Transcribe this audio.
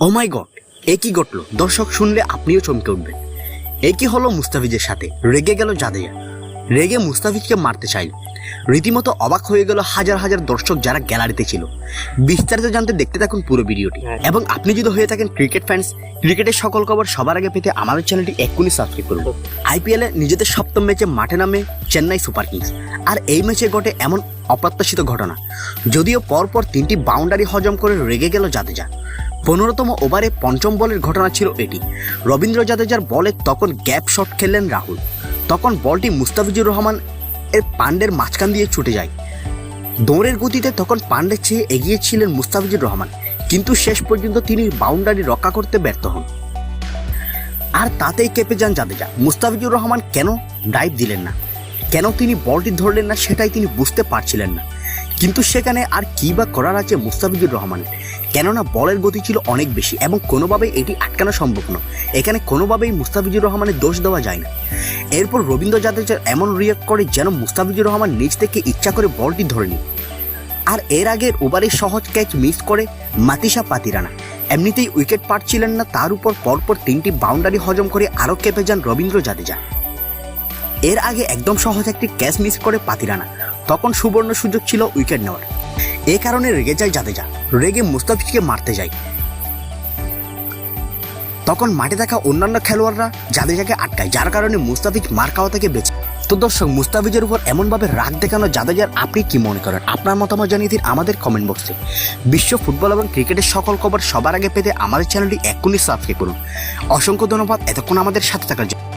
ও মাই god এ কি ঘটলো? দর্শক শুনলে আপনিও চমকে উঠবেন। এ কি হলো মুস্তাফিজের সাথে? রেগে গেল জাদেজা। রেগে মুস্তাফিজকে মারতে চাইল। রীতিমতো অবাক হয়ে গেল হাজার হাজার দর্শক যারা গ্যালারিতে ছিল। বিস্তারিত জানতে দেখতে থাকুন পুরো ভিডিওটি। এবং আপনি যদি হয়ে থাকেন ক্রিকেট ফ্যান্স ক্রিকেটের সকল খবর সবার আগে পেতে আমাদের চ্যানেলটি এক্ষুনি সাবস্ক্রাইব করুন। আইপিএল এ নিজেদের সপ্তম ম্যাচে মাঠে নামে চেন্নাই সুপার কিংস। আর এই ম্যাচে ঘটে এমন অপ্রত্যাশিত ঘটনা। যদিও পরপর তিনটি বাউন্ডারি হজম করে রেগে গেল জাদেজা। পনেরোতম ওভারে পঞ্চম বলের ঘটনা ছিল এটি। রবীন্দ্র জাদেজার বলে তখন গ্যাপ শট খেললেন রাহুল। তখন বলটি মুস্তাফিজুর রহমান এর পাণ্ডের মাঝখান দিয়ে ছুটে যায়। দৌড়ের গতিতে তখন পান্ডের চেয়ে এগিয়ে ছিলেন মুস্তাফিজুর রহমান, কিন্তু শেষ পর্যন্ত তিনি বাউন্ডারি রক্ষা করতে ব্যর্থ হন। আর তাতেই কেঁপে যান জাদেজা। মুস্তাফিজুর রহমান কেন ড্রাইভ দিলেন না? কেন তিনি বলটি ধরলেন না সেটাই তিনি বুঝতে পারছিলেন না। কিন্তু সেখানে আর কী বা করার আছে মুস্তাফিজুর রহমানের? কেননা বলের গতি ছিল অনেক বেশি এবং কোনোভাবেই এটি আটকানো সম্ভব নয়। এখানে কোনোভাবেই মুস্তাফিজুর রহমানের দোষ দেওয়া যায় না। এরপর রবীন্দ্র জাদেজা এমন রিয়াক্ট করে যেন মুস্তাফিজুর রহমান নিজ থেকে ইচ্ছা করে বলটি ধরে নিন। আর এর আগের ওভারে সহজ ক্যাচ মিস করে মাতিসা পাতিরানা। এমনিতেই উইকেট পাচ্ছিলেন না, তার উপর পরপর তিনটি বাউন্ডারি হজম করে আরও কেঁপে যান রবীন্দ্র জাদেজা। এর আগে একদম সহজ একটি ক্যাচ মিস করে পাতিরানা। তখন সুবর্ণ সুযোগ ছিল উইকেট নেওয়ার। এ কারণে রেগে যায় জাদেজা। রেগে মুস্তাফিজকে মারতে যায়। তখন মাঠে থাকা অন্যান্য খেলোয়াড়রা জাদেজাকে আটকায়, যার কারণে মুস্তাফিজ মার খাওয়া থেকে বেঁচে তো দর্শক, মুস্তাফিজের উপর এমনভাবে রাগ দেখানো জাদেজার আপনি কি মনে করেন? আপনার মতামত জানিয়ে দিন আমাদের কমেন্ট বক্সে বিশ্ব ফুটবল এবং ক্রিকেটের সকল খবর সবার আগে পেতে আমাদের চ্যানেলটি এক্ষুনি সাবস্ক্রাইব করুন। অসংখ্য ধন্যবাদ। এতক্ষণ আমাদের সাথে থাকার জন্য।